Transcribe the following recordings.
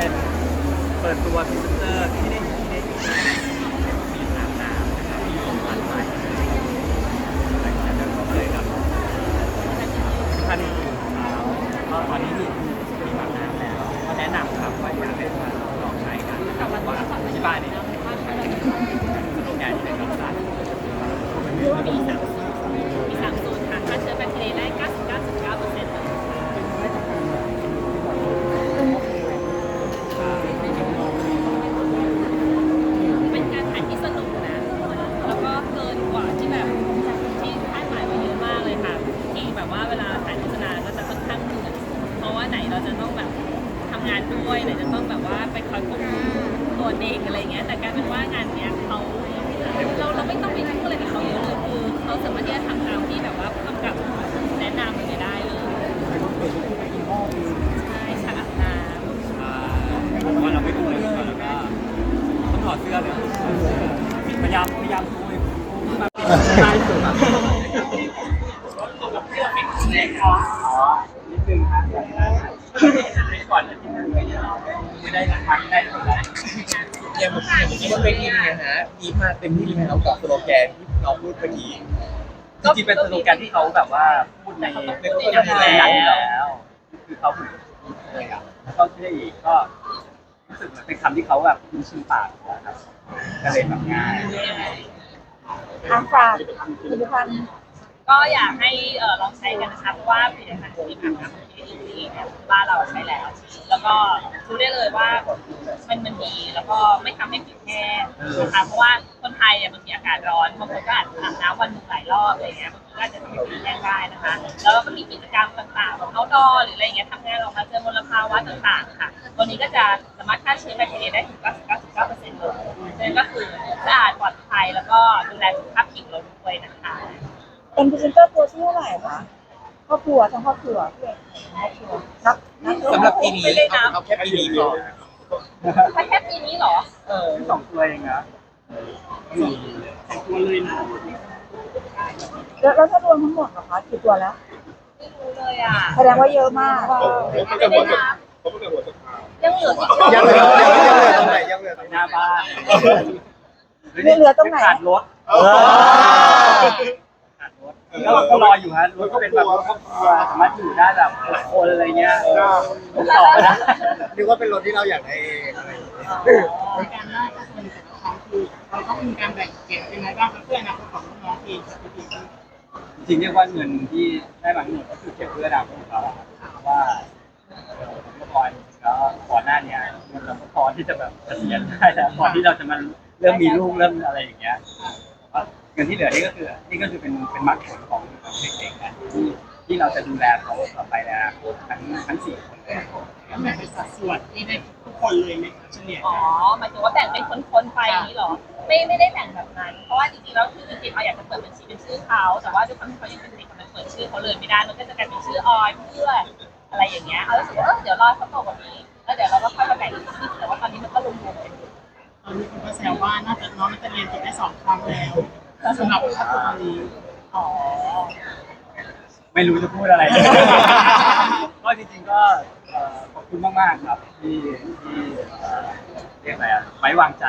เป็นเปิดตัวพรีเซนเตอร์ที่ได้ที่ได้มีสามน้ำนะครับที่ของพันใหม่หลังจากนั้นก็เลยกับท่านอยู่เขาก็ตอนนี้มีมีสามน้ำแล้วก็แนะนำครับว่าอยากให้มาลองใช้กันนะครับว่าที่บ้านเนี่ยสโลแกนที่ไหนก็ได้ มีสามสูตรมีสามสูตรค่ะฆ่าเชื้อแบคทีเรียได้ 99.9เปอร์เซ็นต์เลย เป็นการถ่ายที่สนุกนะ แล้วก็เกินกว่าที่แบบที่คาดหมายไว้เยอะมากเลยค่ะ ที่แบบว่าเวลาถ่ายโฆษณาก็จะค่อนข้างเหนื่อยเพราะว่าไหนเราจะต้องแบบทำงานด้วยไหนจะต้องแบบว่าไปคอยควบคุมตัวเด็กอะไรเงี้ย แต่กลายเป็นว่างานเนี้ยเขาเราเราไม่ต้องไปยุ่งอะไรกับเขาเยอะเลยคือเขาสามารถที่จะทำตามที่แบบว่าผู้กำกับแนะนำอย่างเงี้ยได้เลยใช่ฉากอาบน้ำ อ่าว่าเราไม่คุยก่อนแล้วก็ต้องถอดเสื้อเลยพยายามพยายามคุยมาปิดท้ายสุดอะนิดนึงครับก่อนจะกินไม่ได้พักได้หมดแล้ว อย่างเมื่อกี้บนเวทีเป็นไงฮะมีมา เต็มที่ไหมครับกับสโลแกนที่น้องพูดเมื่อกี้จริงๆเป็นสโลแกนที่เขาแบบว่าพูดในในโฆษณาแล้วคือเขาพูดเลยอะก็เชื่ออีกก็รู้สึกเหมือนเป็นคำที่เขาแบบคุ้นชินปากนะครับก็เลยแบบง่ายทางฝากผลิตภัณฑ์ ก็อยากให้เอ่อลองใช้กันนะคะเพราะว่าผลิตภัณฑ์ที่ผ่านมาของที่ดีเนี่ยบ้านเราใช้แล้ว แล้วก็รู้ได้เลยว่ามันมันดีแล้วก็ไม่ทำให้ผิวแห้งนะคะเพราะว่าคนไทยเนี่ยบางทีอากาศร้อนบางคนก็อาจจะอาบน้ำวันหนึ่งหลายรอบอะไรเงี้ยบางทีก็อาจจะทำให้ผิวแห้งได้นะคะ แล้วเราก็มีกิจกรรมต่างๆแบบเอาดอหรืออะไรเงี้ยทำงานออกมาเจอมลภาวะต่างๆค่ะตัวนี้ก็จะสามารถฆ่าเชื้อแบคทีเรียได้ถึง99.9%เลยนั่นก็คือสะอาดปลอดภัยแล้วก็ดูแลสุขภาพผิวเราด้วยนะคะ เป็นพรีเซนเตอร์ตัวที่เท่าไหร่คะครอบครัวทั้งครอบครัวเพื่อนครอบครัวนับนับสำหรับปีนี้เอาเอาแค่ปีนี้ก่อนถ้าแค่ปีนี้เหรอ เออสองตัวเองนะสองตัวเลยนะแล้วแล้วถ้ารวมทั้งหมดเหรอคะกี่ตัวแล้วไม่รู้เลยอะแสดงว่าเยอะมากไม่ได้นับยังเหลือที่ยังเหลือยังเหลือตรงไหนยังเหลือตรงหไหนน้าบ้านเหลือตรงไหน ขาดรถขาดรถ ก็ก็รออยู่ฮะรถก็เป็นแบบรถครอบครัวสามารถอยู่ได้แบบหกคนอะไรเงี้ยผมต่อนะนึกว่าเป็นรถที่เราอยากได้เองอะไรอย่างเงี้ยในการได้ก็คือแต่ละครั้งคือเราต้องมีการแบ่งเก็บยังไงบ้างครับเพื่ออนาคตของน้องๆเองครับพี่จริงๆเรียกว่าเงินที่ได้บางหน่วยก็คือเก็บเพื่ออนาคตของเราเพราะว่าเมื่อก่อนแล้วก่อนหน้าเนี้ยมันเราก็พอที่จะแบบเกษียณได้แล้วพอที่เราจะมาเริ่มมีลูกเริ่มอะไรอย่างเงี้ย เงินที่เหลือนี่ก็คือนี่ก็คือเป็นเป็นมรรคผลของของเด็กๆนะที่ที่เราจะดูแลเขาต่อไปนอนาคตทั้งทั้งสี่คนเลยแล้วแบ่งเป็นสัดส่วนที่ได้ทุกคนเลยไหมครับเฉลี่ยอ๋อหมายถึงว่าแบ่งเป็นคนๆไปนี้เหรอ ไม่ไม่ได้แบ่งแบบนั้น เพราะว่าจริงๆแล้วคือจริงๆเราอยากจะเปิดบัญชีเป็นชื่อเขาแต่ว่าด้วยความที่เขายังเป็นเด็กมันเปิดชื่อเขาเลยไม่ได้ มันก็จะกลายเป็นชื่อออยเพื่ออะไรอย่างเงี้ยเอารู้สึกว่าเออเดี๋ยวรอเขาโตกว่านี้แล้วเดี๋ยวเราก็ค่อยมาแบ่งอีกทีแต่ว่าตอนนี้มันก็รวมๆกันอยู่ตอนนี้คุณก็แซวว่าน่าจะน้องน่าจะเรียนจบได้สองครั้งแล้ว สำหรับค่าตัวนี้อ๋อไม่รู้จะพูดอะไรก็จริงๆก็เอ่อขอบคุณมากๆครับที่ที่เอ่อเรียกอะไรอะไว้วางใจ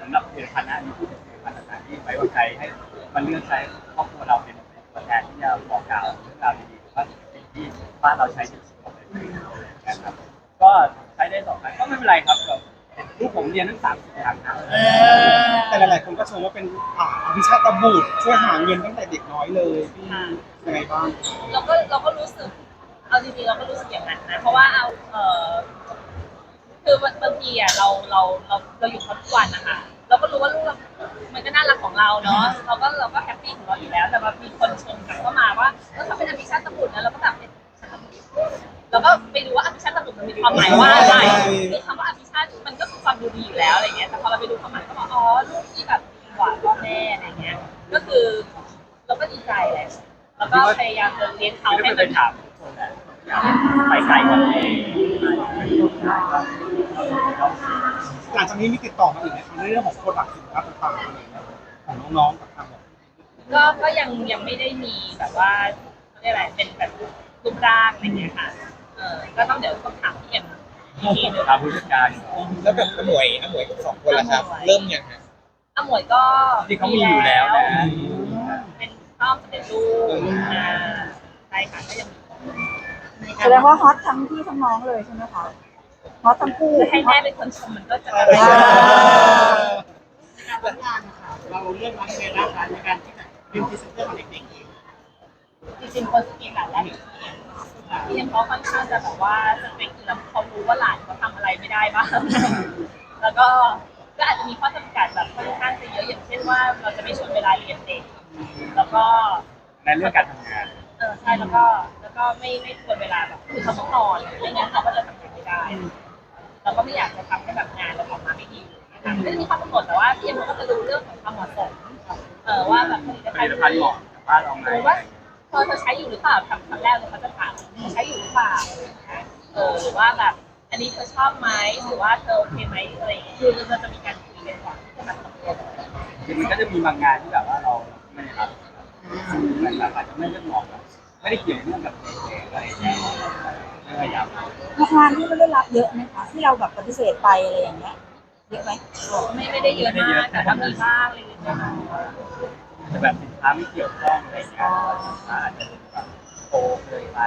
สำหรับผลิตภัณฑ์นะอันนี้พูดถึงผลิตภัณฑ์ต่างๆที่ไว้วางใจให้มันเลือกใช้ครอบครัวเราเป็นตัวแทนที่จะบอกกล่าวเรื่องราวดีๆว่าสิ่งที่บ้านเราใช้จริงๆนะครับก็ใช้ได้สองครั้งก็ไม่เป็นไรครับแบบ ลูกผมเรียนทั้งสามสิบครั้งครับแต่หลายๆคนก็ชมว่าเป็นอ่าอภิชาตบุตรช่วยหาเงินตั้งแต่เด็กน้อยเลยพี่ยังไงบ้างเราก็เราก็รู้สึก เอาจริงๆเราก็รู้สึกอย่างนั้นนะ เพราะว่าเอาเออคือบางทีอะเราเราเราเราอยู่เขาทุกวันนะคะเราก็รู้ว่าลูกเรา มันก็น่ารักของเราเนาะเราก็เราก็แฮปปี้ของเราอยู่แล้ว แต่ว่ามีคนชมกลับเข้ามาว่าเออเขาเป็นอภิชาติบุตรนะเราก็แบบเป็นเราก็ไปดูว่าอภิชาติบุตรมันมีความหมายว่าอะไรคือคำว่าอภิชาติมันก็ คือความดูดีอยู่แล้วอะไรเงี้ยแต่พอเราไปดูความหมายก็บอกอ๋อลูกที่แบบดีกว่าพ่อแม่อะไรเงี้ย ก็คือเราก็ดีใจแหละแล้วก็พยายามจะเลี้ยงเขาไม่ให้ได้มัไปนถามทุกคนแหละอยากให้ไปไกลกว่านี้หลังจากนี้มีติดต่อมาอีกไหมคะในเรื่องของโปรดักต์สินค้าต่างๆอะไรอย่างเงี้ยของน้องๆกับทางแบบก็ก็ยังยังไม่ได้มีแบบว่าเขาเรียกอะไรเป็นแบบรูปร่างอะไรเงี้ยค่ะ เออก็ต้องเดี๋ยวต้องถามพี่เอ็มอีกทีหนึง ตามผู้จัดการแล้วแบบอมวยอมวยกับสองคนละครับ เริ่มยังฮะอะหมวยก็จริงๆเขามีอยู่แล้วนะเป็นชอบเป็นลูกอ่าใช่ค่ะก็ยังมีแสดงว่าฮอตทั้งพี่ทั้งน้องเลยใช่ไหมคะฮอตทั้งคู่คือให้แม่เป็นคนชมมันก็จะอ่าไม่ได้การรับงานนะคะเราเลือกร้านในร้านในการที่จะเป็นพรีเซนเตอร์ของเด็กๆเอง จริงๆคนสกีหลานแรกที่ยังเขาค่อนข้างจะแบบว่าสเปคอยู่แล้วเขารู้ว่าหลานเขาทำอะไรไม่ได้บ้างแล้วก็ก็อาจจะมีข้อจำกัดแบบค่อนข้างจะเยอะอย่างเช่นว่าเราจะไม่ชวนเวลาเรียนเด็กแล้วก็ในเรื่องการทำงานเออใช่แล้วก็แล้วก็ไม่ไม่ควรเวลาแบบคือเขาต้องนอนไม่งั้นเขาก็จะทำงานไม่ได้เราก็ไม่อยากจะทำให้แบบงานเราออกมาไม่ดีนะคะไม่ได้มีข้อกำหนดแต่ว่าพี่เอ็มก็จะดูเรื่องของความเหมาะสมเออว่าแบบผลิตผภัณลิฑ์ตภัณฑ์เหมาะกับบ้านเราไหม หรือว่าเธอเธอใช้อยู่หรือเปล่าคำคำแรกเลยเขาจะถามเธอใช้อยู่หรือเปล่าเออหรือว่าแบบอันนี้เธอชอบไหมหรือว่าเธอโอเคไหมอะไรอย่างเงี้ยคือเราจะมีการคุยกันก่อนที่จะมาทำงานคือมันก็จะมีบางงานที่แบบว่าเราไม่ได้รับมันแบบอาจจะไม่ได้เหมาะกับไม่ได้เกี่ยวเนื่องกับเด็กๆอะไรอย่างเงี้ยไม่พยายามงานที่ไม่ได้รับเยอะไหมคะที่เราแบบปฏิเสธไปอะไรอย่างเงี้ยเยอะไหมไม่ไม่ได้เยอะมากแต่ก็มีบ้างเลยน้อย แต่แบบสินค้าไม่เกี่ยวข้องอะไรอย่างเงี้ยสินค้าอาจจะแบบโตเกินไป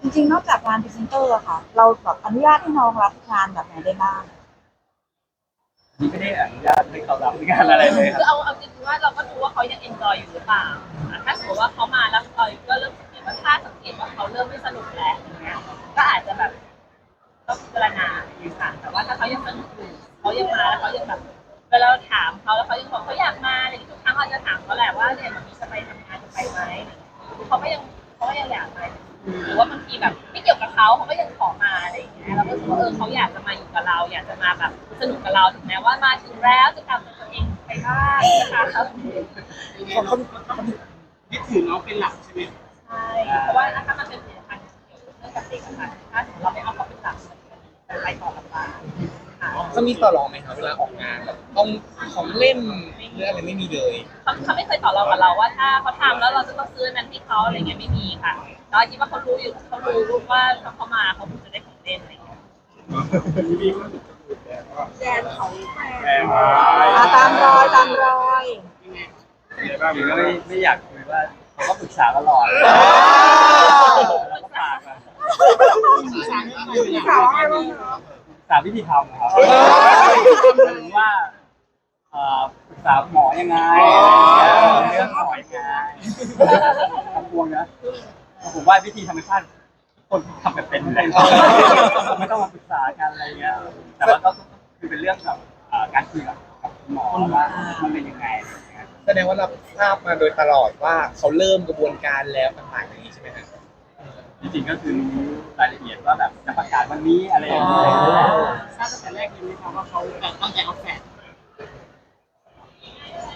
จริงๆ นอกจากงานพรีเซนเตอร์อะค่ะ เราแบบอนุญาตให้น้องรับงานแบบไหนได้บ้าง นี่ไม่ได้อนุญาตให้เขารับงานอะไรเลยคคือรับเอาเอาจริงๆว่าเราก็ดูว่าเขายังเอนจอยอยู่หรือเปล่าถ้าสมมติว่าเขามาแล้วเราก็เริ่มสังเกตว่าถ้าสังเกตว่าเขาเริ่มไม่สนุกแล้วอย่างเงี้ยก็อาจจะแบบต้องพิจารณาอยู่ค่ะแต่ว่าถ้าเขายังสนุกอยู่เขายังมาแล้วเขายังแบบ เวลาเราถามเขาแล้วเขายังบอกเขาอยากมาอะไรอย่างเงี้ยทุกครั้งเราจะถามเขาแหละว่าเนี่ยมันมีจะไปทำงานจะไปไหมเขาก็ยังเขาก็ยังอยากไปหรือว่าบางทีแบบไม่เกี่ยวกับเขาเขาก็ยังขอมาอะไรอย่างเงี้ยเราก็รู้สึกว่าเออเขาอยากจะมาอยู่กับเรา อยากจะมาแบบสนุกกับเราถึงแม้ว่ามาถึงแล้วจะทำตัวเองไปบ้างนะคะเขาเขาเขายึดถือน้องเป็นหลักใช่ เขามีต่อรองไหมครับเวลาออกงานแบบต้องของเล่นหรืออะไรไม่มีเลยเขาเขาไม่เคยต่อรองกับเราว่าถ้าเขาทำแล้วเราจะต้องซื้อนั้นให้เขาอะไรเงี้ยไม่มีค่ะเราคิดว่าเขารู้อยู่เขารู้ว่าถ้าเขามาเขาคงจะได้ของเล่นอะไรเงี้ยแดนเขาแม่อ่าตามรอยตามรอยยังไงหรือก็ไม่ไม่อยากคุยว่าเขาก็ปรึกษาตลอดแล้วก็ฝากมาสื่อสารเรื่องอะไรอย่างสาวเงี้อะไรยบ้าง ปรึกษาวิธีทำครับหรือว่าเอ่อปรึกษาหมอยังไงเรื่องหมอยังไงทำพวงนะผมว่าวิธีธรรมชาติคนทำกันเป็นอยู่แล้วไม่ต้องมาปรึกษากันอะไรเงี้ย แต่ว่าก็คือเป็นเรื่องกับเอ่อการคุยกับกับหมอว่ามันเป็นยังไงอะไรเงี้ย แสดงว่าเราทราบมาโดยตลอดว่าเขาเริ่มกระบวนการแล้วต่างๆอย่างนี้ ใช่ไหมฮะจริงๆก็คือรู้รายละเอียดว่าแบบจะประกาศวันนี้อะไรอย่างเงี้ยทราบตั้งแต่แรกเลยไหมคะว่าเขาแต่ตั้งใจเอาแฝด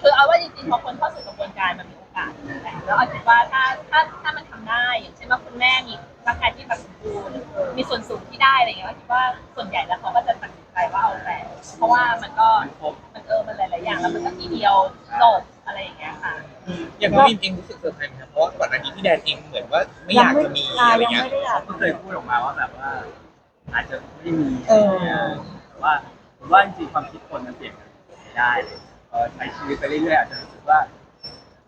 คือเอาว่าจริงๆพอคนเข้าสู่กระบวนการมันมีโอกาสแหละแล้วเอาคิดว่าถ้าถ้าถ้ามันทำได้อย่างเช่นว่าคุณแม่มีร่างกายที่แบบสมบูรณ์มีส่วนสูงที่ได้อะไรเงี้ยก็คิดว่าส่วนใหญ่แล้วเขาก็จะตัดสินใจว่าเอาแฟนเพราะว่ามันก็มันครบมันเออมันหลายๆอย่างแล้วมันก็ทีเดียวจบอะไรอย่างเงี้ยค่ะอย่างน้องบีมเองรู้สึกเซอร์ไพรส์ไหมครับ เพราะว่าก่อนหน้านี้พี่แดนเองเหมือนว่าไม่อยากจะมีอ่าอะไรยังเงี้ยไม่ได้อยากก็เคยพูดออกมาว่าแบบว่า อาจจะไม่มีเออแต่ว่าผมว่าจริงๆความคิดคนมันเปลี่ยนได้เลยเออใช้ชีวิตไปเรื่อยๆอาจจะรู้สึกว่า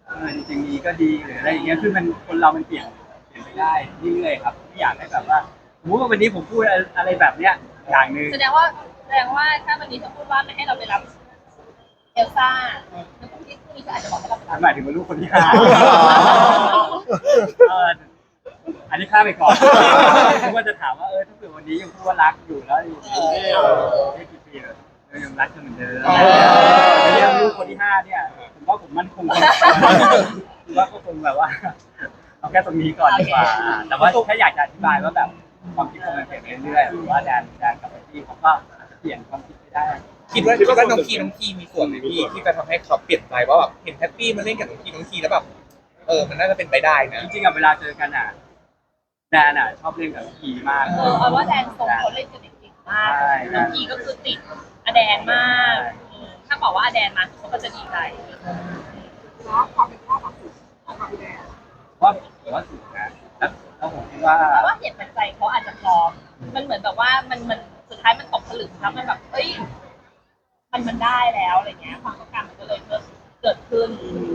เออจริงๆมีก็ดีหรืออะไรอย่างเงี้ยคือมันคนเรามันเปลี่ยนเปลี่ยนไปได้เรื่อยๆครับไม่อยากให้แบบว่าสมมติว่าวันนี้ผมพูดอะไรแบบเนี้ยอย่างหนึ่ง แสดงว่าแสดงว่าถ้าวันนี้เธอพูดว่าไม่ให้เราไปรับ เอลซ่ามันพรุ่งนี้พรุ่งนี้เธออาจจะบอกให้เราไปรับหมายถึงว่าลูกคนที่ห้าเอออันนี้ข้ามไปก่อนผมว่าจะถามว่าเออถ้าเกิดวันนี้ยังพูดว่ารักอยู่แล้วอยู่ไม่กี่ปีเลยยังรักกันเหมือนเดิมเรื่องลูกคนที่ห้าเนี่ยผมว่าผมมั่นคงพอสมควรผมว่าก็คงแบบว่าเอาแค่ตรงนี้ก่อนดีกว่า แต่ว่าแค่อยากจะอธิบายว่าแบบความคิดคนมันเปลี่ยนไปเรื่อยๆหรือว่าแดนแดนกับพี่เขาก็อาจจะเปลี่ยนความคิดไปได้ คิดว่าคิดว่าน้องพีน้องพีมีส่วนไหมพี่ที่จะทำให้เขาเปลี่ยนใจว่าแบบเห็นแฮปปี้มาเล่นกับน้องพีน้องพีแล้วแบบเออมันน่าจะเป็นไปได้นะจริงๆอะเวลาเจอกันอะแดนอะชอบเล่นกับพีมาก เออเอาว่าแดนทรงเขาเล่นกับเด็กๆมากใช่ น้องพีก็คือติดอแดนมากอืมถ้าบอกว่าอแดนมาเขาก็จะดีใจเนาะความเป็นพ่อของสุดของความเป็นแม่ว่าผมว่าสุดนะแล้วแล้วผมคิดว่าเพราะว่าเหตุปัจจัยเขาอาจจะพร้อมมันเหมือนแบบว่ามันมันสุดท้ายมันตกผลึกแล้วมันแบบเอ้ย มันมันได้แล้วอะไรเงี้ย ความต้องการมันก็เลยเกิดเกิดขึ้น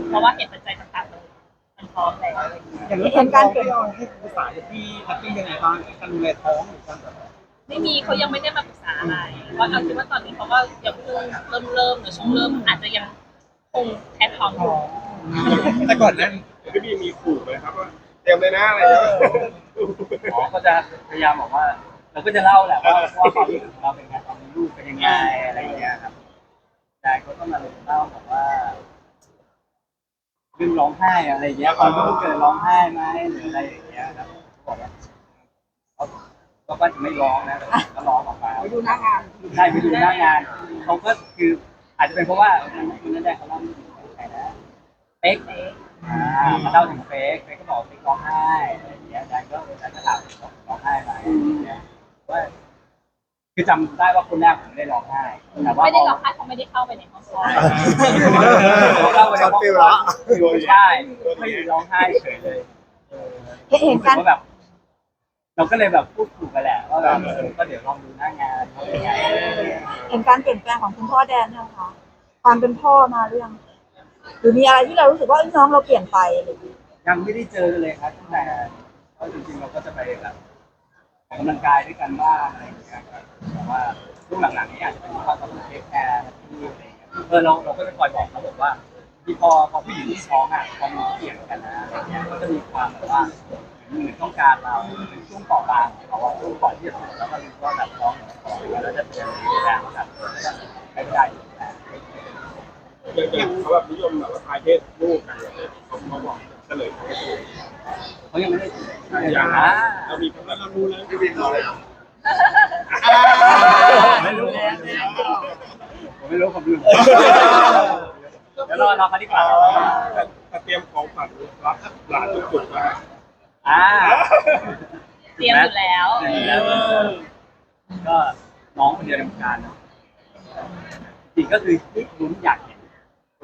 เพราะว่าเหตุปัจจัยต่างๆมันมันพร้อมแล้วอะไรเงี้ยอย่างนี้เห็นการเปลี่ยนแปลงให้ภาษาที่แฮปปี้ยังไงบ้างการดูแลท้องหรือการแบบไม่มีเขายังไม่ได้มาปรึกษาอะไรเพราะเอาคิดว่าตอนนี้เขาก็ยังเพิ่งเริ่มเริ่มหรือช่วงเริ่มอาจจะยังคงแค่ท้องอยู่แต่ก่อนนั้นพี่บีมีขู่ไหมครับว่าเตรียมเลยนะอะไรอย่างเงี้ยหมอก็จะพยายามบอกว่า เราก็จะเล่าแหละว่าว่าความรู้สึกของเราเป็นไงตอนมีลูกเป็นยังไงอะไรอย่างเงี้ยครับ แต่เขาก็มาเล่าบอกว่าเรื่องร้องไห้อะไรอย่างเงี้ยตอนลูกเกิดร้องไห้ไหมหรืออะไรอย่างเงี้ยครับบอกว่าเขาเขาก็จะไม่ร้องนะแต่ก็ร้องออกมาไปดูหน้างานใช่ไปดูหน้างานเขาก็คืออาจจะเป็นเพราะว่าคุณนั่นแหละเขาเล่าถึงใครนะเป๊กอ่ามาเล่าถึงเป๊กเป๊กก็บอกว่าเป๊กร้องไห้อะไรอย่างเงี้ยอาจารย์ก็อาจารย์ก็ถามร้องไห้ไหมอะไรอย่างเงี้ยว่า คือจำได้ว่าคนแรกผมไม่ได้ร้องไห้แต่ว่าไม่ได้ร้องไห้เขาไม่ได้เข้าไปในห้องคลอดช็อตฟิลละ ใช่ไม่ได้ร้องไห้เฉยเลยเออเห็นการว่าแบบ เราก็เลยแบบพูดถูกกันแหละว่าแบบเออก็เดี๋ยวลองดูหน้างานว่าเป็นไงเห็นการเปลี่ยนแปลงของคุณพ่อแดนเนี่ยคะความเป็นพ่อมาหรือยังหรือมีอะไรที่เรารู้สึกว่าเอ้ยน้องเราเปลี่ยนไปอะไรอย่างเงี้ยยังไม่ได้เจอเลยครับตั้งแต่เพราะจริงๆเราก็จะไปแบบ ออกกำลังกายด้วยกันบ้างอะไรอย่างเงี้ยครับแต่ว่าช่วงหลังๆนี้อาจจะเป็นพ่อกับเทคแคร์ที่อะไรอย่างเงี้ยเออเราเราก็จะคอยบอกเขาบอกว่าที่พอพอผู้หญิงที่ท้องอะพอมีเกี่ยงกันนะอะไรเงี้ยก็จะมีความแบบว่าเหมือนต้องการเราเป็นช่วงต่อบางเพราะว่าช่วงก่อนที่จะถึงแล้วก็รู้ว่าแบบท้องแล้วจะเตรียมดูแบบไม่ได้อยู่แล้วอย่างเขาแบบนิยมแบบว่าทายเพศลูกกันเลยเขาบอก ก็เลยเขายังไม่ได้อย่างอ่าเรามีคนเรารู้แล้วพี่บีบอกเลยไม่รู้ผมไม่รู้ผมลืมเดี๋ยวรอรอเขาดีกว่าแต่เตรียมของขวัญรับหลานทุกจุดนะอ่าเตรียมอยู่แล้วก็น้องคนเดียวในวงการเนอะจริงก็คือลุ้นอยากเห็น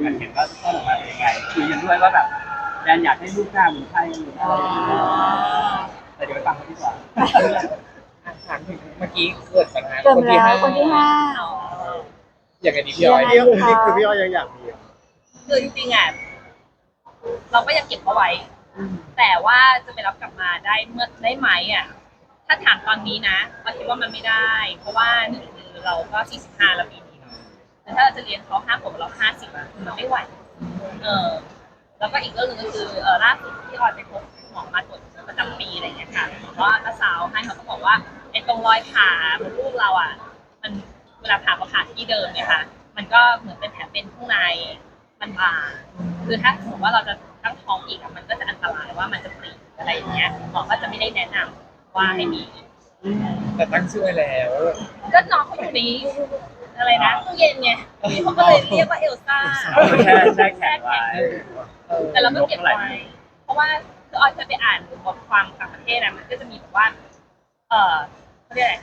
อยากเห็นว่าต้องออกมาเป็นยังไงคุยกันด้วยว่าแบบ แดนอยากให้ลูกหน้าเหมือนใครหรืออะไรอย่างเงี้ยแต่เดี๋ยวไปฟังเขาดีกว่า ถามถึงเมื่อกี้เกิดปัญหาเกิดมาแล้วคนที่ห้า อย่างไงดีพี่อ้อยยังไงนี่คือพี่อ้อยยังอยากมีคือจริงๆอะเราก็ยังเก็บเขาไว้ แต่ว่าจะไปรับกลับมาได้เมื่อได้ไหมอะ ถ้าถามตอนนี้นะเราคิดว่ามันไม่ได้ เพราะว่าหนึ่งคือเราก็45แล้วปีนี้เนาะแต่ถ้าเราจะเรียนเขาห้าขวบเราห้าสิบอะมันไม่ไหว เออ แล้วก็อีกเรื่องหนึงก็คือเออล่าสุดที่ออยไปพบหมอมาตรวจประจำปีอะไรอย่างเงี้ยค่ะหมอก็อัลตราซาวด์ให้เขาก็บอกว่าไอ้ตรงรอยผ่าบนลูกเราอะ มันเวลาผ่าก็ผ่าที่เดิมเนี่ยค่ะ มันก็เหมือนเป็นแผลเป็นข้างในมันบางคือถ้าสมมติว่าเราจะตั้งท้องอีกอะมันก็จะอันตรายว่ามันจะปรีอะไรอย่างเงี้ยหมอก็จะไม่ได้แนะนำว่าให้มีแต่ตั้งชื่อไว้แล้ว ก็น้องเขาอยู่ใน อะไรนะตู้เย็นไงเขาก็เลยเรียกว่าเอลซ่าแค่แช่แข็งไว้แต่เราก็เก็บไว้เพราะว่าคือออยเคยไปอ่านบทความต่างประเทศนะมันก็จะมีแบบว่า เออเขาเรียกอะไร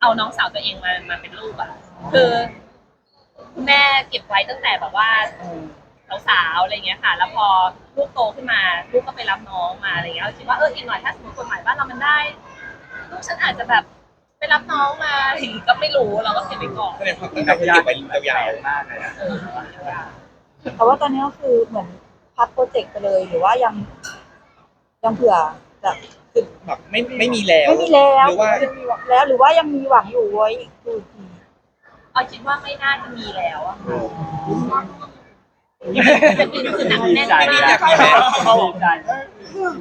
เอาน้องสาวตัวเองมามาเป็นลูกอะ คือแม่เก็บไว้ตั้งแต่แบบว่าสาวๆอะไรเงี้ยค่ะ แล้วพอลูกโตขึ้นมาลูกก็ไปรับน้องมาอะไรเงี้ยเราคิดว่าเอออีกหน่อยถ้าสมมติกฎหมายบ้านเรามันได้ลูกฉันอาจจะแบบไป รับน้องมาถึงก็ไม่รู้เราก็เก็บไว้ก่อนก็เลยความตั้งใจที่เก็บไว้ยาวมากเลยอะเออแต่ว่าตอนนี้ก็คือเหมือนพับโปรเจกต์ไปเลยหรือว่ายังยังเผื่อจะๆคือแบบไม่ไม่มีแล้วไม่มีแล้วหรือว่ายังมีหวังแล้วหรือว่ายังมีหวังอยู่ไว้อีกดูอีกทีออยคิดว่าไม่น่าจะมีแล้วอะค่ะจะเป็นคือหนักดีแน่นใจมากนะแล้วดีใจ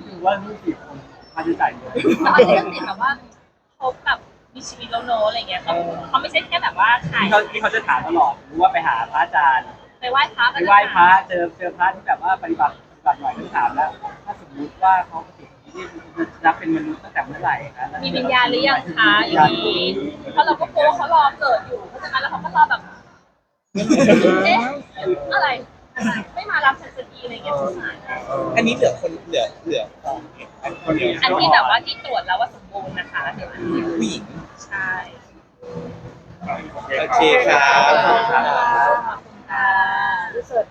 ดูว่าลูกกี่คนค่าใช้จ่ายเยอะออยก็ติดแบบว่าเขาแบบ มีชีวิตแล้วโนอะอะไรเงี้ยเขาเขาไม่ใช่แค่แบบว่าถ่ายที่เขาที่เขาจะถามตลอดรู้ว่าไปหาพระอาจารย์ไปไหว้พระไปไหว้พระเจอเจอพระที่แบบว่าปฏิบัติปฏิบัติหน่อยก็ถามแล้ว ถ้าสมมุติว่าเขาปฏิบัตินี่นับเป็นมนุษย์ตั้งแต่เมื่อไหร่คะมีวิญญาณหรือยังคะอย่างนี้เพราะเราก็กลัวว่าเขารอเกิดอยู่เพราะฉะนั้นแล้วเขาก็รอแบบเอ๊ะอะไรอะ ไรไม่มารับฉันสักทีอะไรเงี้ยสงสารอันนี้เหลือคนเหลือเหลือของอันคนเดียวอันที่แบบว่าที่ตรวจแล้วว่าสมบูรณ์นะคะเดี๋ยวอันนี้ผู้หญิงใช่โอเคครับขอบคุณค่ะรีเสิร์ช